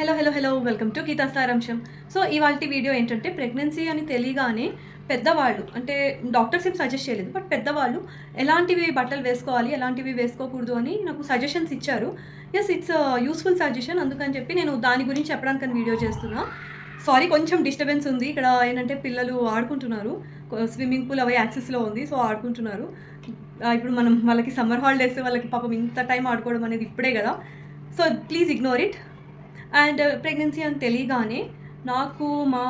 Hello hello hello welcome to Gita సారాంశం so ఇవాళ video ఏంటంటే ప్రెగ్నెన్సీ అని తెలియగానే పెద్దవాళ్ళు అంటే డాక్టర్స్ ఏం సజెస్ట్ చేయలేదు బట్ పెద్దవాళ్ళు ఎలాంటివి బట్టలు వేసుకోవాలి ఎలాంటివి వేసుకోకూడదు అని నాకు సజెషన్స్ ఇచ్చారు. ఎస్ ఇట్స్ యూస్ఫుల్ సజెషన్ అందుకని చెప్పి నేను దాని గురించి చెప్పడానికి వీడియో చేస్తున్నా. సారీ కొంచెం డిస్టర్బెన్స్ ఉంది. ఇక్కడ ఏంటంటే పిల్లలు ఆడుకుంటున్నారు. స్విమ్మింగ్ పూల్ అవి యాక్సెస్లో ఉంది సో ఆడుకుంటున్నారు. ఇప్పుడు మనం వాళ్ళకి సమ్మర్ హాలిడేస్ వాళ్ళకి పాపం ఇంత టైం ఆడుకోవడం అనేది ఇప్పుడే కదా. So please ignore it and pregnancy uh, అని తెలియగానే నాకు మా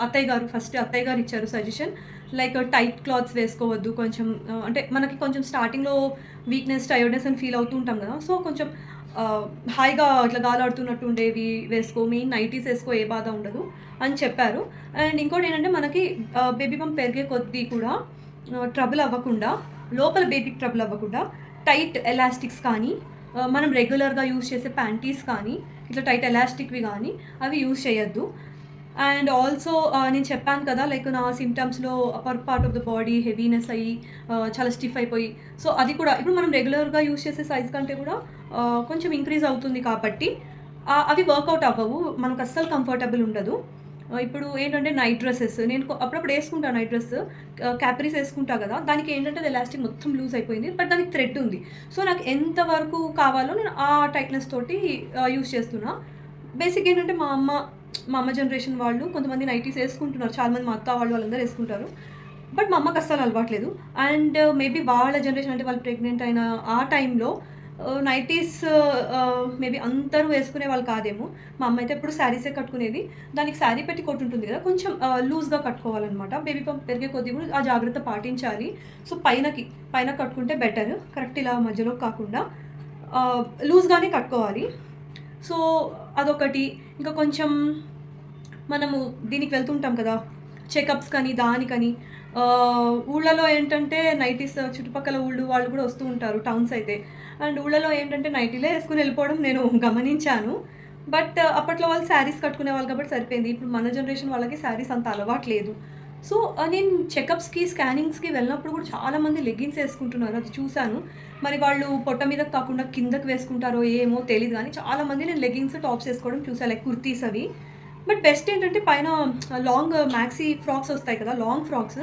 అత్తయ్య గారు ఫస్ట్ అత్తయ్య గారు ఇచ్చారు సజెషన్ లైక్ టైట్ క్లాత్స్ వేసుకోవద్దు కొంచెం uh, అంటే మనకి కొంచెం స్టార్టింగ్లో వీక్నెస్ టైర్డ్నెస్ అని ఫీల్ అవుతూ ఉంటాం కదా సో కొంచెం uh, హాయిగా ఇట్లా గాలాడుతున్నట్టు ఉండేవి వేసుకో మెయిన్ నైటీస్ వేసుకో ఏ బాధ ఉండదు అని చెప్పారు. అండ్ ఇంకోటి ఏంటంటే మనకి బేబీ పంప్ పెరిగే కొద్దీ కూడా ట్రబుల్ అవ్వకుండా లోపల బేబీకి ట్రబుల్ అవ్వకుండా టైట్ ఎలాస్టిక్స్ కానీ మనం రెగ్యులర్గా యూస్ చేసే ప్యాంటీస్ కానీ ఇట్లా టైట్ ఎలాస్టిక్వి కానీ అవి యూజ్ చేయొద్దు. అండ్ ఆల్సో నేను చెప్పాను కదా లైక్ నా సిమ్టమ్స్లో upper part of the body heaviness అయ్యి చాలా స్టిఫ్ అయిపోయి. సో అది కూడా ఇప్పుడు మనం రెగ్యులర్గా యూజ్ చేసే సైజ్ కంటే కూడా కొంచెం ఇంక్రీజ్ అవుతుంది కాబట్టి అవి వర్కౌట్ అవ్వవు. మనకు అస్సలు కంఫర్టబుల్ ఉండదు. ఇప్పుడు ఏంటంటే నైట్ డ్రెస్సెస్ నేను అప్పుడప్పుడు వేసుకుంటాను నైట్ డ్రెస్ క్యాపరీస్ వేసుకుంటా కదా దానికి ఏంటంటే అది ఎలాస్టిక్ మొత్తం లూజ్ అయిపోయింది బట్ దానికి థ్రెడ్ ఉంది. సో నాకు ఎంత వరకు కావాలో నేను ఆ టైట్నెస్ తోటి యూస్ చేస్తున్నా. బేసిక్ ఏంటంటే మా అమ్మ మా అమ్మ జనరేషన్ వాళ్ళు కొంతమంది నైటీస్ వేసుకుంటున్నారు. చాలామంది మా అత్త వాళ్ళు వాళ్ళందరూ వేసుకుంటారు. బట్ మా అమ్మకి అస్సలు అలవాట్లేదు అండ్ మేబీ వాళ్ళ జనరేషన్ అంటే వాళ్ళు ప్రెగ్నెంట్ అయిన ఆ టైంలో నైటీస్ మేబీ అందరూ వేసుకునే వాళ్ళు కాదేమో. మా అమ్మ అయితే ఎప్పుడు శారీసే కట్టుకునేది. దానికి శారీ పెట్టి కొట్టుంటుంది కదా కొంచెం లూజ్గా కట్టుకోవాలన్నమాట. బేబీ పంప్ పెరిగే కొద్దీ కూడా ఆ జాగ్రత్త పాటించాలి. సో పైనకి పైన కట్టుకుంటే బెటర్ కరెక్ట్ ఇలా మధ్యలో కాకుండా లూజ్గానే కట్టుకోవాలి. సో అదొకటి. ఇంకా కొంచెం మనము దీనికి వెళ్తుంటాం కదా చెకప్స్ కానీ దానికని ఊళ్ళలో ఏంటంటే నైటీస్ చుట్టుపక్కల ఊళ్ళు వాళ్ళు కూడా వస్తూ ఉంటారు టౌన్స్ అయితే. అండ్ ఊళ్ళలో ఏంటంటే నైటీలే వేసుకుని వెళ్ళిపోవడం నేను గమనించాను. బట్ అప్పట్లో వాళ్ళు శారీస్ కట్టుకునే వాళ్ళు కాబట్టి సరిపోయింది. ఇప్పుడు మన జనరేషన్ వాళ్ళకి శారీస్ అంత అలవాట్లేదు సో నేను చెకప్స్కి స్కానింగ్స్కి వెళ్ళినప్పుడు కూడా చాలామంది లెగ్గిన్స్ వేసుకుంటున్నారు. అది చూశాను. మరి వాళ్ళు పొట్ట మీద కాకుండా కిందకి వేసుకుంటారో ఏమో తెలియదు కానీ చాలామంది నేను లెగ్గిన్స్ టాప్స్ వేసుకోవడం చూసాను లైక్ కుర్తీస్ అవి. బట్ బెస్ట్ ఏంటంటే పైన లాంగ్ మ్యాక్సీ ఫ్రాక్స్ వస్తాయి కదా లాంగ్ ఫ్రాక్స్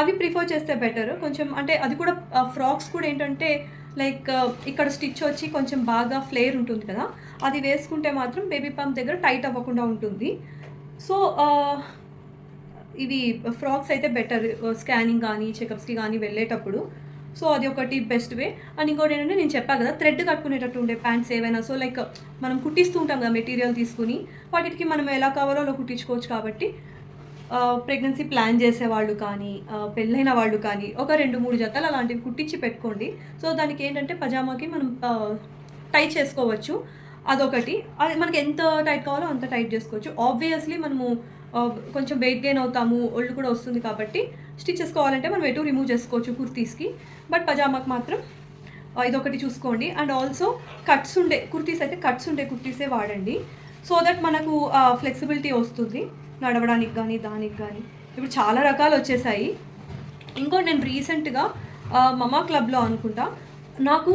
అవి ప్రిఫర్ చేస్తే బెటర్ కొంచెం అంటే అది కూడా ఫ్రాక్స్ కూడా ఏంటంటే లైక్ ఇక్కడ స్టిచ్ వచ్చి కొంచెం బాగా ఫ్లేర్ ఉంటుంది కదా అది వేసుకుంటే మాత్రం బేబీ పంప్ దగ్గర టైట్ అవ్వకుండా ఉంటుంది. సో ఇవి ఫ్రాక్స్ అయితే బెటర్ స్కానింగ్ కానీ చెకప్స్కి కానీ వెళ్ళేటప్పుడు. సో అది ఒకటి బెస్ట్ వే అండ్ ఇంకోటి ఏంటంటే నేను చెప్పాను కదా థ్రెడ్ కట్టుకునేటట్టు ఉండే ప్యాంట్స్ ఏవైనా. సో లైక్ మనం కుట్టిస్తూ ఉంటాం కదా మెటీరియల్ తీసుకుని వాటికి మనం ఎలా కావాలో అలా కుట్టించుకోవచ్చు కాబట్టి ప్రెగ్నెన్సీ ప్లాన్ చేసేవాళ్ళు కానీ పెళ్ళైన వాళ్ళు కానీ ఒక రెండు మూడు జతలు అలాంటివి కుట్టించి పెట్టుకోండి. సో దానికి ఏంటంటే పజామాకి మనం టై చేసుకోవచ్చు. అదొకటి. అది మనకి ఎంత టైట్ కావాలో అంత టైట్ చేసుకోవచ్చు. ఆబ్వియస్లీ మనము కొంచెం వెయిట్ గెయిన్ అవుతాము ఒళ్ళు కూడా వస్తుంది కాబట్టి స్టిచ్ చేసుకోవాలంటే మనం ఎటు రిమూవ్ చేసుకోవచ్చు కుర్తీస్కి. బట్ పజామాకి మాత్రం ఇదొకటి చూసుకోండి. అండ్ ఆల్సో కట్స్ ఉండే కుర్తీస్ అయితే కట్స్ ఉండే కుర్తీసే వాడండి. సో దట్ మనకు ఫ్లెక్సిబిలిటీ వస్తుంది. నడవడానికి కానీ దానికి కానీ ఇప్పుడు చాలా రకాలు వచ్చేసాయి. ఇంకో నేను రీసెంట్గా మమా క్లబ్లో అనుకుంటా. నాకు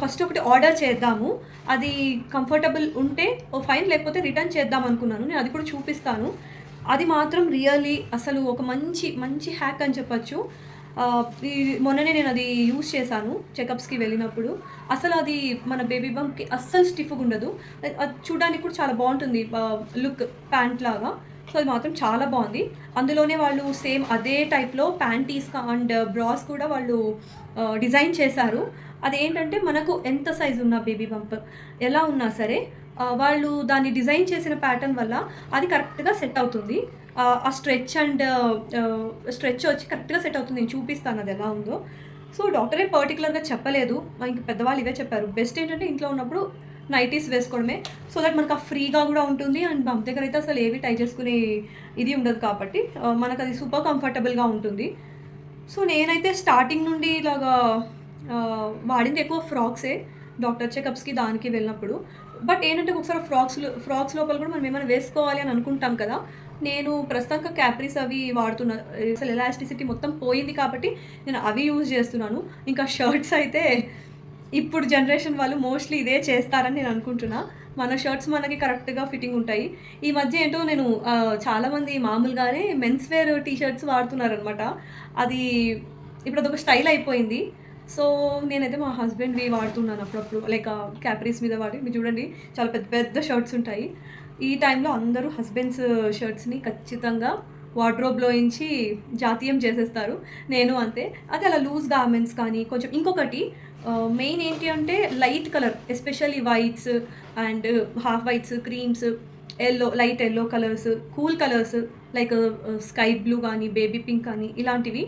ఫస్ట్ ఒకటి ఆర్డర్ చేద్దాము. అది కంఫర్టబుల్ ఉంటే ఓ ఫైన్ లేకపోతే రిటర్న్ చేద్దాం అనుకున్నాను. నేను అది కూడా చూపిస్తాను. అది మాత్రం రియల్లీ అసలు ఒక మంచి మంచి హ్యాక్ అని చెప్పచ్చు. మొన్ననే నేను అది యూస్ చేశాను చెకప్స్కి వెళ్ళినప్పుడు. అసలు అది మన బేబీ బంప్కి అస్సలు స్టిఫ్గా ఉండదు. అది చూడడానికి కూడా చాలా బాగుంటుంది లుక్ ప్యాంట్ లాగా. సో అది మాత్రం చాలా బాగుంది. అందులోనే వాళ్ళు సేమ్ అదే టైప్లో ప్యాంటీస్ అండ్ బ్రాస్ కూడా వాళ్ళు డిజైన్ చేశారు. అదేంటంటే మనకు ఎంత సైజు ఉన్న బేబీ బంప్ ఎలా ఉన్నా సరే వాళ్ళు దాన్ని డిజైన్ చేసిన ప్యాటర్న్ వల్ల అది కరెక్ట్గా సెట్ అవుతుంది. ఆ, స్ట్రెచ్ అండ్ స్ట్రెచ్ వచ్చి కరెక్ట్గా సెట్ అవుతుంది. నేను చూపిస్తాను అది ఎలా ఉందో. సో డాక్టర్ ఏం పర్టికులర్గా చెప్పలేదు ఇంక పెద్దవాళ్ళు ఇవే చెప్పారు. బెస్ట్ ఏంటంటే ఇంట్లో ఉన్నప్పుడు నైటీస్ వేసుకోవడమే. సో దట్ మనకు ఆ ఫ్రీగా కూడా ఉంటుంది. అండ్ బంప్ దగ్గర అయితే అసలు ఏవి టై చేసుకునే ఇది ఉండదు కాబట్టి మనకు అది సూపర్ కంఫర్టబుల్గా ఉంటుంది. సో నేనైతే స్టార్టింగ్ నుండి ఇలాగా వాడింది ఎక్కువ ఫ్రాక్సే డాక్టర్ చెకప్స్కి దానికి వెళ్ళినప్పుడు. బట్ ఏంటంటే ఒకసారి ఫ్రాక్స్ ఫ్రాక్స్ లోపల కూడా మనం ఏమైనా వేసుకోవాలి అని అనుకుంటాం కదా. నేను ప్రస్తుతంగా క్యాప్రీస్ అవి వాడుతున్నా. అసలు ఎలాస్టిసిటీ మొత్తం పోయింది కాబట్టి నేను అవి యూజ్ చేస్తున్నాను. ఇంకా షర్ట్స్ అయితే ఇప్పుడు జనరేషన్ వాళ్ళు మోస్ట్లీ ఇదే చేస్తారని నేను అనుకుంటున్నా. మన షర్ట్స్ మనకి కరెక్ట్గా ఫిట్టింగ్ ఉంటాయి. ఈ మధ్య ఏంటో నేను చాలామంది మామూలుగానే మెన్స్ వేర్ టీ షర్ట్స్ వాడుతున్నారనమాట అది ఇప్పుడు అదొక స్టైల్ అయిపోయింది. సో నేనైతే మా హస్బెండ్వి వాడుతున్నాను అప్పుడప్పుడు. లైక్ క్యాప్రీస్ మీద వాడి మీరు చూడండి చాలా పెద్ద పెద్ద షర్ట్స్ ఉంటాయి. ఈ టైంలో అందరూ హస్బెండ్స్ uh, షర్ట్స్ని ఖచ్చితంగా వార్డ్రోబ్లో ఇంచి జాతీయం చేసేస్తారు. నేను అంతే. అది అలా లూజ్ గార్మెంట్స్ కానీ కొంచెం ఇంకొకటి uh, మెయిన్ ఏంటి అంటే light colour especially whites and half whites creams yellow light yellow colours cool colours like sky blue కానీ బేబీ పింక్ కానీ ఇలాంటివి.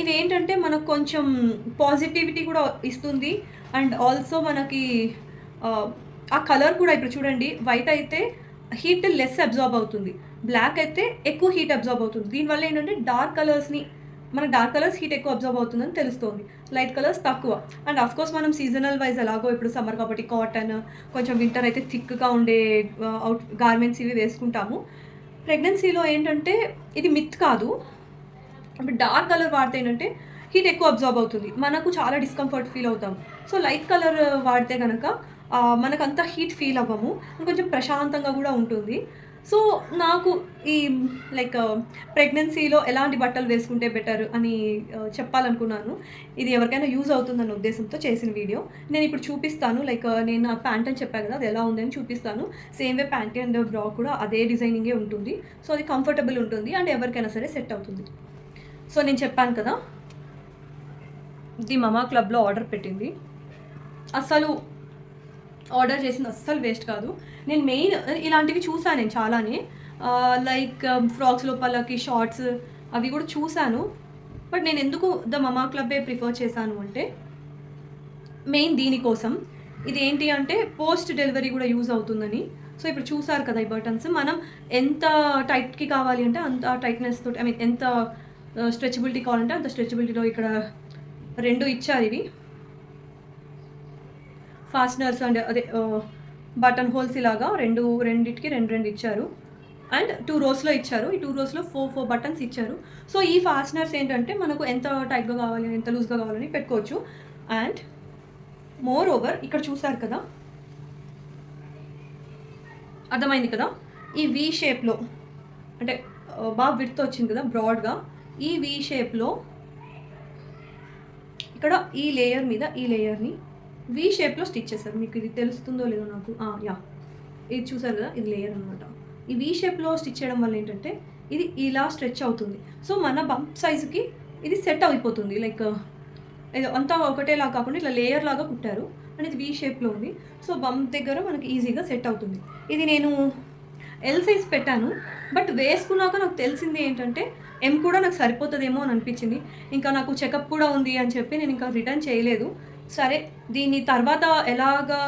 ఇవి ఏంటంటే మనకు కొంచెం పాజిటివిటీ కూడా ఇస్తుంది అండ్ ఆల్సో మనకి uh, ఆ కలర్ కూడా ఇప్పుడు చూడండి వైట్ అయితే హీట్ లెస్ అబ్జార్బ్ అవుతుంది. బ్లాక్ అయితే ఎక్కువ హీట్ అబ్జార్బ్ అవుతుంది. దీనివల్ల ఏంటంటే డార్క్ కలర్స్ని మన డార్క్ కలర్స్ హీట్ ఎక్కువ అబ్జర్వ్ అవుతుందని తెలుస్తుంది. లైట్ కలర్స్ తక్కువ. అండ్ అఫ్ కోర్స్ మనం సీజనల్ వైజ్ ఎలాగో ఇప్పుడు సమ్మర్ కాబట్టి కాటన్ కొంచెం వింటర్ అయితే థిక్గా ఉండే అవుట్ గార్మెంట్స్ ఇవి వేసుకుంటాము. ప్రెగ్నెన్సీలో ఏంటంటే ఇది మిత్ కాదు. ఇప్పుడు డార్క్ కలర్ వాడితే ఏంటంటే హీట్ ఎక్కువ అబ్జార్బ్ అవుతుంది. మనకు చాలా డిస్కంఫర్ట్ ఫీల్ అవుతాం. సో లైట్ కలర్ వాడితే కనుక మనకంత హీట్ ఫీల్ అవ్వము. కొంచెం ప్రశాంతంగా కూడా ఉంటుంది. సో నాకు ఈ లైక్ ప్రెగ్నెన్సీలో ఎలాంటి బట్టలు వేసుకుంటే బెటర్ అని చెప్పాలనుకున్నాను. ఇది ఎవరికైనా యూజ్ అవుతుందన్న ఉద్దేశంతో చేసిన వీడియో. నేను ఇప్పుడు చూపిస్తాను. లైక్ నేను ఆ ప్యాంట్ అని చెప్పాను కదా అది ఎలా ఉందని చూపిస్తాను. సేమ్ వే ప్యాంట్ అండ్ బ్రా కూడా అదే డిజైనింగే ఉంటుంది. సో అది కంఫర్టబుల్ ఉంటుంది అండ్ ఎవరికైనా సరే సెట్ అవుతుంది. సో నేను చెప్పాను కదా ది మమా క్లబ్లో ఆర్డర్ పెట్టింది. అస్సలు ఆర్డర్ చేసింది అస్సలు వేస్ట్ కాదు. నేను మెయిన్ ఇలాంటివి చూసాను నేను చాలానే. లైక్ ఫ్రాక్స్ um, లోపలకి షార్ట్స్ అవి కూడా చూశాను బట్ నేను ఎందుకు ద మమా క్లబ్బే ప్రిఫర్ చేశాను అంటే మెయిన్ దీనికోసం ఇది ఏంటి అంటే పోస్ట్ డెలివరీ కూడా యూజ్ అవుతుందని. సో ఇప్పుడు చూసారు కదా ఈ బటన్స్ మనం ఎంత టైట్కి కావాలి అంటే అంత టైట్నెస్ తోటి ఐ మీన్ ఎంత uh, స్ట్రెచబిలిటీ కావాలంటే అంత స్ట్రెచబిలిటీలో ఇక్కడ రెండు ఇచ్చారు ఇవి. ఫాస్టనర్స్ అండ్ uh, అదే uh, బటన్ హోల్స్ ఇలాగా రెండు రెండిటికి రెండు రెండు ఇచ్చారు. అండ్ టూ రోస్లో ఇచ్చారు. ఈ టూ రోస్లో ఫోర్ ఫోర్ బటన్స్ ఇచ్చారు. సో ఈ ఫాస్ట్నర్స్ ఏంటంటే మనకు ఎంత టైట్గా కావాలి ఎంత లూజ్గా కావాలని పెట్టుకోవచ్చు. అండ్ మోర్ ఓవర్ ఇక్కడ చూసారు కదా? అర్థమైంది కదా? ఈ వి షేప్లో అంటే uh, బాగా విడత వచ్చింది కదా బ్రాడ్గా ఈ వి షేప్లో ఇక్కడ ఈ లేయర్ మీద ఈ లేయర్ని వి షేప్లో స్టిచ్ చేస్తారు. మీకు ఇది తెలుస్తుందో లేదో నాకు యా ఇది చూసారు కదా? ఇది లేయర్ అనమాట ఈ వి షేప్లో స్టిచ్ చేయడం వల్ల ఏంటంటే ఇది ఇలా స్ట్రెచ్ అవుతుంది. సో మన బంప్ సైజుకి ఇది సెట్ అయిపోతుంది. లైక్ uh, ఇది అంతా ఒకటేలా కాకుండా ఇట్లా లేయర్ లాగా కుట్టారు. అండ్ ఇది వి షేప్లో ఉంది. సో బంప్ దగ్గర మనకి ఈజీగా సెట్ అవుతుంది. ఇది నేను ఎల్ సైజ్ పెట్టాను. బట్ వేసుకున్నాక నాకు తెలిసింది ఏంటంటే ఎం కూడా నాకు సరిపోతుందేమో అని అనిపించింది. ఇంకా నాకు చెకప్ కూడా ఉంది అని చెప్పి నేను ఇంకా రిటర్న్ చేయలేదు. సరే దీన్ని తర్వాత ఎలాగా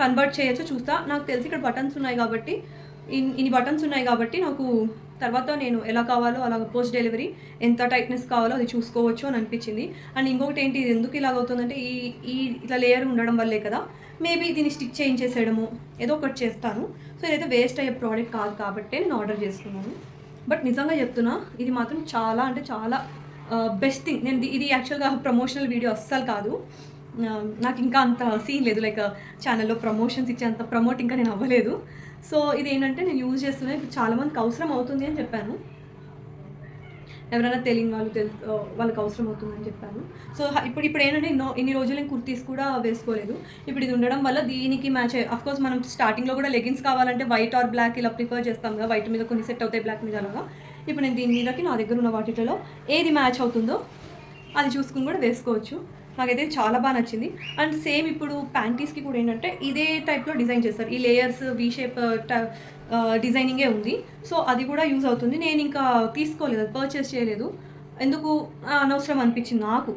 కన్వర్ట్ చేయొచ్చో చూస్తా. నాకు తెలిసి ఇక్కడ బటన్స్ ఉన్నాయి కాబట్టి ఇన్ ఇన్ని బటన్స్ ఉన్నాయి కాబట్టి నాకు తర్వాత నేను ఎలా కావాలో అలాగ పోస్ట్ డెలివరీ ఎంత టైట్నెస్ కావాలో అది చూసుకోవచ్చు అని అనిపించింది. అండ్ ఇంకొకటి ఏంటి ఇది ఎందుకు ఇలాగ అవుతుందంటే ఈ ఈ ఇట్లా లేయర్ ఉండడం వల్లే కదా. మేబీ దీన్ని స్టిచ్ చేయించేసేయడము ఏదో ఒకటి చేస్తాను. సో ఇదైతే వేస్ట్ అయ్యే ప్రోడక్ట్ కాదు కాబట్టి నేను ఆర్డర్ చేసుకున్నాను. బట్ నిజంగా చెప్తున్నా ఇది మాత్రం చాలా అంటే చాలా బెస్ట్ థింగ్ నేను ఇది- యాక్చువల్గా ప్రమోషనల్ వీడియో అస్సలు కాదు. నాకు ఇంకా అంత సీన్ లేదు. లైక్ ఛానల్లో ప్రమోషన్స్ ఇచ్చే అంత ప్రమోట్ ఇంకా నేను అవ్వలేదు. సో ఇది ఏంటంటే నేను యూజ్ చేస్తున్నా. ఇప్పుడు చాలామందికి అవసరం అవుతుంది అని చెప్పాను. ఎవరైనా తెలియని వాళ్ళు తెలు వాళ్ళకి అవసరం అవుతుందని చెప్పాను. సో ఇప్పుడు ఇప్పుడు ఏంటంటే ఇన్నో ఇన్ని రోజులు నేను కుర్తీస్ కూడా వేసుకోలేదు. ఇప్పుడు ఇది ఉండడం వల్ల దీనికి మ్యాచ్ అఫ్ కోర్స్ మనం స్టార్టింగ్లో కూడా లెగిన్స్ కావాలంటే వైట్ ఆర్ బ్లాక్ ఇలా ప్రిఫర్ చేస్తాం కదా. వైట్ మీద కొన్ని సెట్ అవుతాయి బ్లాక్ మీద అలాగా. ఇప్పుడు నేను దీని మీదకి నా దగ్గర ఉన్న వాటిలో ఏది మ్యాచ్ అవుతుందో అది చూసుకుని కూడా వేసుకోవచ్చు. నాకైతే చాలా బాగా నచ్చింది. అండ్ సేమ్ ఇప్పుడు ప్యాంటీస్కి కూడా ఏంటంటే ఇదే టైప్లో డిజైన్ చేస్తారు. ఈ లేయర్స్ వీ షేప్ డిజైనింగే ఉంది. సో అది కూడా యూజ్ అవుతుంది. నేను ఇంకా తీసుకోలేదు అది పర్చేస్ చేయలేదు. ఎందుకు? అనవసరం అనిపించింది నాకు.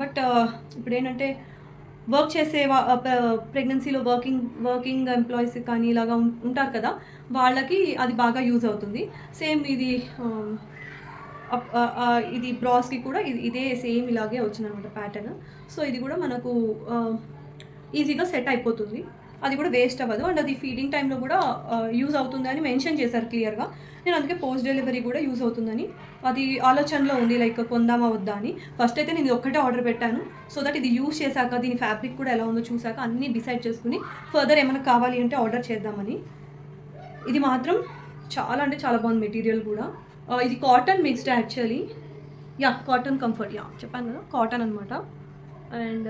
బట్ ఇప్పుడు ఏంటంటే వర్క్ చేసే ప్రెగ్నెన్సీలో వర్కింగ్ వర్కింగ్ ఎంప్లాయీస్ కానీ ఇలాగా ఉంటారు కదా వాళ్ళకి అది బాగా యూజ్ అవుతుంది. సేమ్ ఇది ఇది బ్రాస్కి కూడా ఇది ఇదే సేమ్ ఇలాగే వచ్చిందనమాట ప్యాటర్న్. సో ఇది కూడా మనకు ఈజీగా సెట్ అయిపోతుంది. అది కూడా వేస్ట్ అవ్వదు. అండ్ అది ఫీడింగ్ టైంలో కూడా యూజ్ అవుతుంది అని మెన్షన్ చేశారు క్లియర్గా. నేను అందుకే పోస్ట్ డెలివరీ కూడా యూజ్ అవుతుందని. అది ఆలోచనలో ఉంది లైక్ కొందామా వద్దా అని. ఫస్ట్ అయితే నేను ఇది ఒక్కటే ఆర్డర్ పెట్టాను. సో దట్ ఇది యూజ్ చేశాక దీని ఫ్యాబ్రిక్ కూడా ఎలా ఉందో చూసాక అన్నీ డిసైడ్ చేసుకుని ఫర్దర్ ఏమైనా కావాలి అంటే ఆర్డర్ చేద్దామని. ఇది మాత్రం చాలా అంటే చాలా బాగుంది మెటీరియల్ కూడా. Uh, ఇది cotton mixed actually yeah cotton comfort yeah చెప్పాను కదా కాటన్ అనమాట అండ్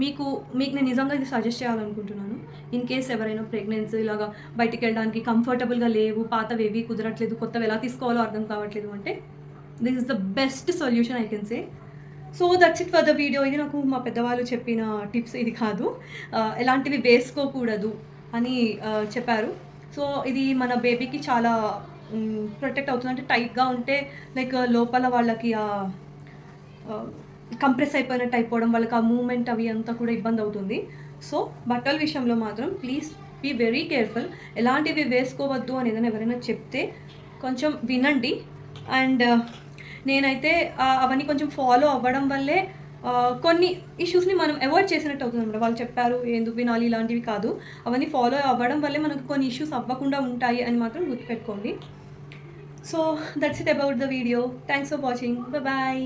మీకు మీకు నేను నిజంగా ఇది సజెస్ట్ చేయాలనుకుంటున్నాను. ఇన్ కేస్ ఎవరైనా ప్రెగ్నెన్సీ ఇలాగా బయటికి వెళ్ళడానికి కంఫర్టబుల్గా లేవు పాతవి ఏవి కుదరట్లేదు కొత్తవి ఎలా తీసుకోవాలో అర్థం కావట్లేదు అంటే this is the best solution I can say so that's it for the video ఇది నాకు మా పెద్దవాళ్ళు చెప్పిన టిప్స్ ఇది కాదు. Uh, ఎలాంటివి వేసుకోకూడదు అని uh, చెప్పారు. సో ఇది మన బేబీకి చాలా ప్రొటెక్ట్ అవుతుంది అంటే టైట్గా ఉంటే లైక్ లోపల వాళ్ళకి ఆ కంప్రెస్ అయిపోయినట్టు అయిపోవడం వాళ్ళకి ఆ మూమెంట్ అవి అంతా కూడా ఇబ్బంది అవుతుంది. సో బట్టల విషయంలో మాత్రం ప్లీజ్ బీ వెరీ కేర్ఫుల్ ఎలాంటివి వేసుకోవద్దు అని ఏదైనా ఎవరైనా చెప్తే కొంచెం వినండి. అండ్ నేనైతే అవన్నీ కొంచెం ఫాలో అవ్వడం వల్లే కొన్ని ఇష్యూస్ని మనం అవాయిడ్ చేసినట్టు అవుతుంది అనమాట వాళ్ళు చెప్పారు ఎందుకు వినాలి ఇలాంటివి కాదు. అవన్నీ ఫాలో అవ్వడం వల్లే మనకు కొన్ని ఇష్యూస్ అవ్వకుండా ఉంటాయి అని మాత్రం గుర్తుపెట్టుకోండి. So that's it about the video thanks for watching bye